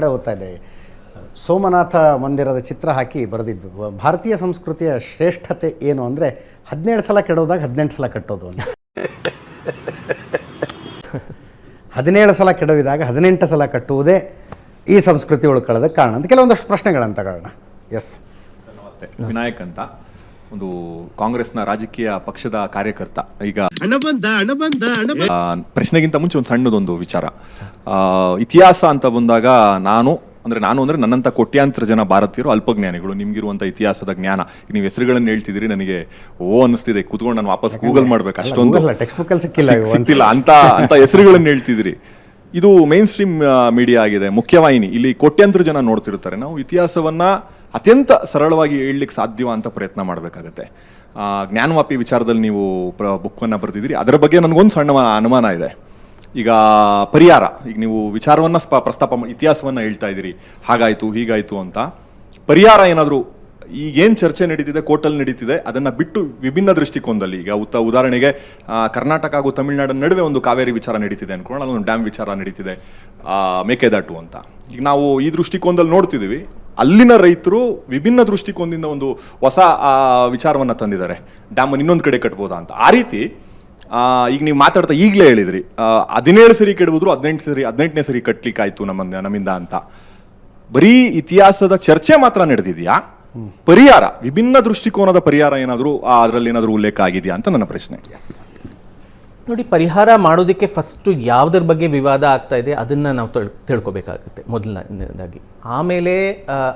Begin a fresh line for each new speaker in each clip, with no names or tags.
ಕಡೆ ಓದ್ತಾ ಇದೆ ಸೋಮನಾಥ ಮಂದಿರದ ಚಿತ್ರ ಹಾಕಿ ಬರೆದಿದ್ದು. ಭಾರತೀಯ ಸಂಸ್ಕೃತಿಯ ಶ್ರೇಷ್ಠತೆ ಏನು ಅಂದರೆ ಹದಿನೇಳು ಸಲ ಕೆಡೋದಾಗ ಹದಿನೆಂಟು ಸಲ ಕಟ್ಟೋದು ಅಂತ. ಹದಿನೇಳು ಸಲ ಕೆಡವಿದಾಗ ಹದಿನೆಂಟು ಸಲ ಕಟ್ಟುವುದೇ ಈ ಸಂಸ್ಕೃತಿ ಉಳ್ಕೊಳ್ಳೋದಕ್ಕೆ ಕಾರಣ ಅಂತ. ಕೆಲವೊಂದಷ್ಟು ಪ್ರಶ್ನೆಗಳನ್ನು ತಗೊಳ್ಳೋಣ. ಎಸ್
ನಮಸ್ತೆ. ವಿನಾಯಕ್ ಅಂತ. ಒಂದು ಕಾಂಗ್ರೆಸ್ನ ರಾಜಕೀಯ ಪಕ್ಷದ ಕಾರ್ಯಕರ್ತ. ಈಗ ಪ್ರಶ್ನೆಗಿಂತ ಮುಂಚೆ ಒಂದು ಸಣ್ಣದೊಂದು ವಿಚಾರ. ಆ, ಇತಿಹಾಸ ಅಂತ ಬಂದಾಗ ನಾನು ಅಂದ್ರೆ ನಾನು ಅಂದ್ರೆ ನನ್ನಂತ ಕೋಟ್ಯಾಂತರ ಜನ ಭಾರತೀಯರು ಅಲ್ಪಜ್ಞಾನಿಗಳು ನಿಮ್ಗಿರುವಂತ ಇತಿಹಾಸದ ಜ್ಞಾನ. ಈಗ ನೀವು ಹೆಸರುಗಳನ್ನು ಹೇಳ್ತಿದ್ರಿ ನನಗೆ ಓ ಅನಿಸ್ತಿದೆ ಕೂತ್ಕೊಂಡು ನಾನು ವಾಪಸ್ ಗೂಗಲ್ ಮಾಡ್ಬೇಕು ಅಷ್ಟೊಂದು
ಸಿಕ್ಕಿಲ್ಲ
ಸಿಕ್ತಿಲ್ಲ. ಅಂತ ಅಂತ ಹೆಸರುಗಳನ್ನು ಹೇಳ್ತಿದ್ರಿ ಇದು ಮೇನ್ ಸ್ಟ್ರೀಮ್ ಮೀಡಿಯಾ ಆಗಿದೆ. ಮುಖ್ಯವಾಹಿನಿ. ಇಲ್ಲಿ ಕೋಟ್ಯಾಂತರ ಜನ ನೋಡ್ತಿರ್ತಾರೆ. ನಾವು ಇತಿಹಾಸವನ್ನ ಅತ್ಯಂತ ಸರಳವಾಗಿ ಹೇಳಲಿಕ್ಕೆ ಸಾಧ್ಯವ ಅಂತ ಪ್ರಯತ್ನ ಮಾಡಬೇಕಾಗತ್ತೆ. ಜ್ಞಾನವಾಪಿ ವಿಚಾರದಲ್ಲಿ ನೀವು ಪ್ರ, ಬುಕ್ಕನ್ನು ಬರೆದಿದ್ದೀರಿ. ಅದರ ಬಗ್ಗೆ ನನಗೊಂದು ಸಣ್ಣ ಅನುಮಾನ ಇದೆ. ಈಗ ಪರಿಹಾರ, ಈಗ ನೀವು ವಿಚಾರವನ್ನು ಸ್ಪ, ಪ್ರಸ್ತಾಪ ಇತಿಹಾಸವನ್ನು ಹೇಳ್ತಾ ಇದ್ದೀರಿ. ಹಾಗಾಯಿತು, ಹೀಗಾಯಿತು ಅಂತ. ಪರಿಹಾರ ಏನಾದರೂ ಈಗೇನು ಚರ್ಚೆ ನಡೀತಿದೆ, ಕೋರ್ಟಲ್ಲಿ ನಡೀತಿದೆ, ಅದನ್ನು ಬಿಟ್ಟು ವಿಭಿನ್ನ ದೃಷ್ಟಿಕೋನದಲ್ಲಿ, ಈಗ ಉತ್ತ, ಉದಾಹರಣೆಗೆ ಕರ್ನಾಟಕ ಹಾಗೂ ತಮಿಳುನಾಡಿನ ನಡುವೆ ಒಂದು ಕಾವೇರಿ ವಿಚಾರ ನಡೀತಿದೆ ಅಂದ್ಕೊಳ್ಳೋಣ ಅದೊಂದು ಡ್ಯಾಮ್ ವಿಚಾರ ನಡೀತಿದೆ ಮೇಕೆದಾಟು ಅಂತ. ಈಗ ನಾವು ಈ ದೃಷ್ಟಿಕೋನದಲ್ಲಿ ನೋಡ್ತಿದೀವಿ ಅಲ್ಲಿನ ರೈತರು ವಿಭಿನ್ನ ದೃಷ್ಟಿಕೋನದಿಂದ ಒಂದು ಹೊಸ ವಿಚಾರವನ್ನು ತಂದಿದ್ದಾರೆ. ಡ್ಯಾಮನ್ನು ಇನ್ನೊಂದು ಕಡೆ ಕಟ್ಬೋದಾ ಅಂತ. ಆ ರೀತಿ ಈಗ ನೀವು ಮಾತಾಡ್ತಾ ಈಗಲೇ ಹೇಳಿದ್ರಿ ಹದಿನೇಳು ಸರಿ ಕೆಡ್ಬೋದ್ರು ಹದಿನೆಂಟು ಸರಿ ಹದಿನೆಂಟನೇ ಸರಿ ಕಟ್ಲಿಕ್ಕಾಯ್ತು ನಮ್ಮ ನಮ್ಮಿಂದ ಅಂತ. ಬರೀ ಇತಿಹಾಸದ ಚರ್ಚೆ ಮಾತ್ರ ನಡೆದಿದೆಯಾ? ಪರಿಹಾರ ವಿಭಿನ್ನ ದೃಷ್ಟಿಕೋನದ ಪರಿಹಾರ ಏನಾದರೂ ಅದರಲ್ಲಿ ಏನಾದರೂ ಉಲ್ಲೇಖ ಆಗಿದೆಯಾ ಅಂತ ನನ್ನ ಪ್ರಶ್ನೆ.
ನೋಡಿ, ಪರಿಹಾರ ಮಾಡೋದಕ್ಕೆ ಫಸ್ಟು ಯಾವುದ್ರ ಬಗ್ಗೆ ವಿವಾದ ಆಗ್ತಾ ಇದೆ, ಅದನ್ನು ನಾವು ತಿಳ್, ತಿಳ್ಕೊಬೇಕಾಗುತ್ತೆ ಮೊದಲನೇದಾಗಿ. ಆಮೇಲೆ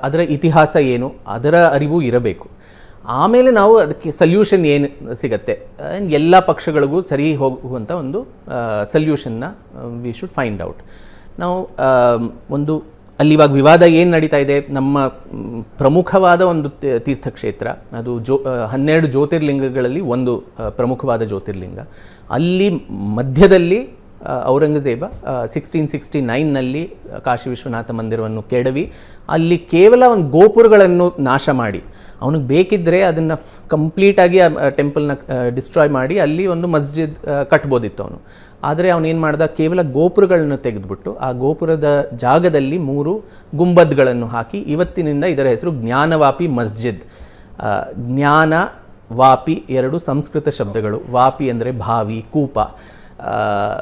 ಅದರ ಇತಿಹಾಸ ಏನು, ಅದರ ಅರಿವು ಇರಬೇಕು. ಆಮೇಲೆ ನಾವು ಅದಕ್ಕೆ ಸಲ್ಯೂಷನ್ ಏನು ಸಿಗತ್ತೆ ಎಲ್ಲ ಪಕ್ಷಗಳಿಗೂ ಸರಿ ಹೋಗುವಂಥ ಒಂದು ಸಲ್ಯೂಷನ್ನ ವಿ ಶುಡ್ ಫೈಂಡ್ ಔಟ್ ನಾವು ಒಂದು ಅಲ್ಲಿ ಇವಾಗ ವಿವಾದ ಏನು ನಡೀತಾ ಇದೆ? ನಮ್ಮ ಪ್ರಮುಖವಾದ ಒಂದು ತೀರ್ಥಕ್ಷೇತ್ರ, ಅದು ಜೋ ಹನ್ನೆರಡು ಜ್ಯೋತಿರ್ಲಿಂಗಗಳಲ್ಲಿ ಒಂದು ಪ್ರಮುಖವಾದ ಜ್ಯೋತಿರ್ಲಿಂಗ. ಅಲ್ಲಿ ಮಧ್ಯದಲ್ಲಿ ಔರಂಗಜೇಬ ಸಿಕ್ಸ್ಟೀನ್ ಸಿಕ್ಸ್ಟಿ ನೈನ್ನಲ್ಲಿ ಕಾಶಿ ವಿಶ್ವನಾಥ ಮಂದಿರವನ್ನು ಕೆಡವಿ, ಅಲ್ಲಿ ಕೇವಲ ಒಂದು ಗೋಪುರಗಳನ್ನು ನಾಶ ಮಾಡಿ, ಅವನಿಗೆ ಬೇಕಿದ್ದರೆ ಅದನ್ನು ಕಂಪ್ಲೀಟಾಗಿ ಆ ಟೆಂಪಲ್ನ ಡಿಸ್ಟ್ರಾಯ್ ಮಾಡಿ, ಅಲ್ಲಿ ಒಂದು ಮಸ್ಜಿದ್ ಕಟ್ಬೋದಿತ್ತು ಅವನು. ಆದರೆ ಅವನೇನು ಮಾಡ್ದ? ಕೇವಲ ಗೋಪುರಗಳನ್ನು ತೆಗೆದುಬಿಟ್ಟು ಆ ಗೋಪುರದ ಜಾಗದಲ್ಲಿ ಮೂರು ಗುಂಬದ್ಗಳನ್ನು ಹಾಕಿ ಇವತ್ತಿನಿಂದ ಇದರ ಹೆಸರು ಜ್ಞಾನವಾಪಿ ಮಸ್ಜಿದ್. ಜ್ಞಾನ, ವಾಪಿ ಎರಡು ಸಂಸ್ಕೃತ ಶಬ್ದಗಳು. ವಾಪಿ ಅಂದರೆ ಭಾವಿ, ಕೂಪ.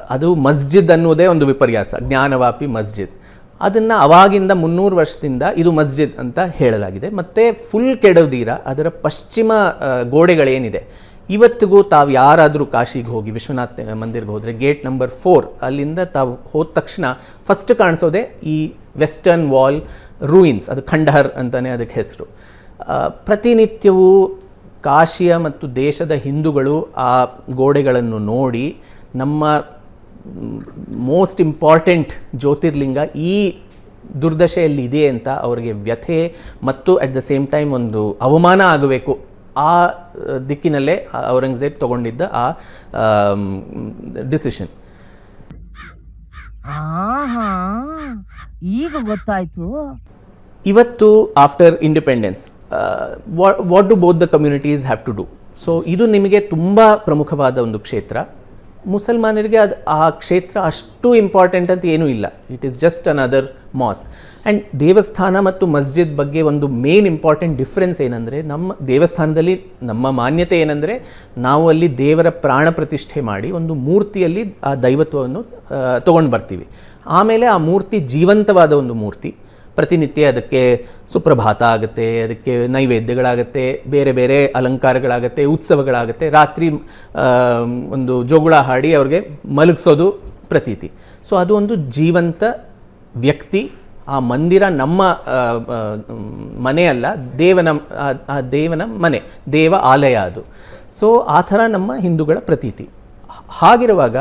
ಅದು ಮಸ್ಜಿದ್ ಅನ್ನೋದೇ ಒಂದು ವಿಪರ್ಯಾಸ, ಜ್ಞಾನವಾಪಿ ಮಸ್ಜಿದ್. ಅದನ್ನು ಅವಾಗಿಂದ ಮುನ್ನೂರು ವರ್ಷದಿಂದ ಇದು ಮಸ್ಜಿದ್ ಅಂತ ಹೇಳಲಾಗಿದೆ. ಮತ್ತು ಫುಲ್ ಕೆಡವದೀರ ಅದರ ಪಶ್ಚಿಮ ಗೋಡೆಗಳೇನಿದೆ? ಇವತ್ತಿಗೂ ತಾವು ಯಾರಾದರೂ ಕಾಶಿಗೆ ಹೋಗಿ ವಿಶ್ವನಾಥ್ ಮಂದಿರ್ಗೆ ಹೋದರೆ ಗೇಟ್ ನಂಬರ್ ಫೋರ್, ಅಲ್ಲಿಂದ ತಾವು ಹೋದ ತಕ್ಷಣ ಫಸ್ಟ್ ಕಾಣಿಸೋದೆ ಈ ವೆಸ್ಟರ್ನ್ ವಾಲ್ ರೂಯಿನ್ಸ್ ಅದು ಖಂಡಹರ್ ಅಂತಲೇ ಅದಕ್ಕೆ ಹೆಸರು. ಪ್ರತಿನಿತ್ಯವೂ ಕಾಶಿಯ ಮತ್ತು ದೇಶದ ಹಿಂದೂಗಳು ಆ ಗೋಡೆಗಳನ್ನು ನೋಡಿ ನಮ್ಮ ಮೋಸ್ಟ್ ಇಂಪಾರ್ಟೆಂಟ್ ಜ್ಯೋತಿರ್ಲಿಂಗ ಈ ದುರ್ದಶೆಯಲ್ಲಿ ಇದೆ ಅಂತ ಅವರಿಗೆ ವ್ಯಥೆ ಮತ್ತು ಅಟ್ ದ ಸೇಮ್ ಟೈಮ್ ಒಂದು ಅವಮಾನ ಆಗಬೇಕು. ಆ ದಿಕ್ಕಿನಲ್ಲೇ ಔರಂಗಜೇಬ್ ತಗೊಂಡಿದ್ದ ಆ ಡಿಸಿಷನ್
ಆಹಾ ಈಗ ಗೊತ್ತಾಯ್ತು.
ಇವತ್ತು after independence what do both the communities have to do so ಇದು ನಿಮಗೆ ತುಂಬ ಪ್ರಮುಖವಾದ ಒಂದು ಕ್ಷೇತ್ರ. ಮುಸಲ್ಮಾನರಿಗೆ ಅದು ಆ ಕ್ಷೇತ್ರ ಅಷ್ಟು ಇಂಪಾರ್ಟೆಂಟ್ ಅಂತ ಏನೂ ಇಲ್ಲ. It is just another mosque and ದೇವಸ್ಥಾನ ಮತ್ತು ಮಸ್ಜಿದ್ ಬಗ್ಗೆ ಒಂದು ಮೇನ್ ಇಂಪಾರ್ಟೆಂಟ್ ಡಿಫ್ರೆನ್ಸ್ ಏನಂದರೆ ನಮ್ಮ ದೇವಸ್ಥಾನದಲ್ಲಿ ನಮ್ಮ ಮಾನ್ಯತೆ ಏನಂದರೆ ನಾವು ಅಲ್ಲಿ ದೇವರ ಪ್ರಾಣ ಪ್ರತಿಷ್ಠೆ ಮಾಡಿ ಒಂದು ಮೂರ್ತಿಯಲ್ಲಿ ಆ ದೈವತ್ವವನ್ನು ತೊಗೊಂಡು ಬರ್ತೀವಿ ಆಮೇಲೆ ಆ ಮೂರ್ತಿ ಜೀವಂತವಾದ ಒಂದು ಮೂರ್ತಿ. ಪ್ರತಿನಿತ್ಯ ಅದಕ್ಕೆ ಸುಪ್ರಭಾತ ಆಗುತ್ತೆ, ಅದಕ್ಕೆ ನೈವೇದ್ಯಗಳಾಗುತ್ತೆ, ಬೇರೆ ಬೇರೆ ಅಲಂಕಾರಗಳಾಗುತ್ತೆ, ಉತ್ಸವಗಳಾಗುತ್ತೆ. ರಾತ್ರಿ ಒಂದು ಜೋಗುಳ ಹಾಡಿ ಅವ್ರಿಗೆ ಮಲಗಿಸೋದು ಪ್ರತೀತಿ. ಸೊ ಅದು ಒಂದು ಜೀವಂತ ವ್ಯಕ್ತಿ, ಆ ಮಂದಿರ ನಮ್ಮ ಮನೆಯಲ್ಲ ದೇವನ, ಆ ದೇವನ ಮನೆ, ದೇವ ಆಲಯ ಅದು. ಸೊ ಆ ಥರ ನಮ್ಮ ಹಿಂದೂಗಳ ಪ್ರತೀತಿ. ಹಾಗಿರುವಾಗ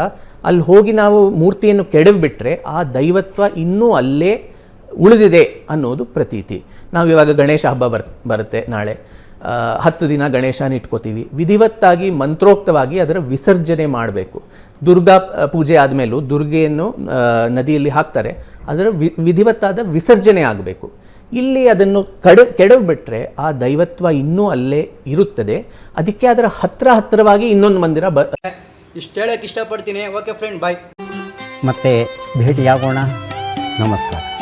ಅಲ್ಲಿ ಹೋಗಿ ನಾವು ಮೂರ್ತಿಯನ್ನು ಕೆಡವಿಬಿಟ್ರೆ ಆ ದೈವತ್ವ ಇನ್ನೂ ಅಲ್ಲೇ ಉಳಿದಿದೆ ಅನ್ನೋದು ಪ್ರತೀತಿ. ನಾವು ಇವಾಗ ಗಣೇಶ ಹಬ್ಬ ಬರ್ ಬರುತ್ತೆ ನಾಳೆ. ಹತ್ತು ದಿನ ಗಣೇಶನ ಇಟ್ಕೋತೀವಿ. ವಿಧಿವತ್ತಾಗಿ ಮಂತ್ರೋಕ್ತವಾಗಿ ಅದರ ವಿಸರ್ಜನೆ ಮಾಡಬೇಕು. ದುರ್ಗಾ ಪೂಜೆ ಆದಮೇಲೂ ದುರ್ಗೆಯನ್ನು ನದಿಯಲ್ಲಿ ಹಾಕ್ತಾರೆ. ಅದರ ವಿ ವಿಧಿವತ್ತಾದ ವಿಸರ್ಜನೆ ಆಗಬೇಕು. ಇಲ್ಲಿ ಅದನ್ನು ಕಡ ಕೆಡವಿಬಿಟ್ರೆ ಆ ದೈವತ್ವ ಇನ್ನೂ ಅಲ್ಲೇ ಇರುತ್ತದೆ. ಅದಕ್ಕೆ ಅದರ ಹತ್ರ ಹತ್ತಿರವಾಗಿ ಇನ್ನೊಂದು ಮಂದಿರ ಬ
ಇಷ್ಟು ಹೇಳಕ್ಕೆ ಇಷ್ಟಪಡ್ತೀನಿ. ಓಕೆ ಫ್ರೆಂಡ್ ಬಾಯ್
ಮತ್ತೆ ಭೇಟಿಯಾಗೋಣ. ನಮಸ್ಕಾರ.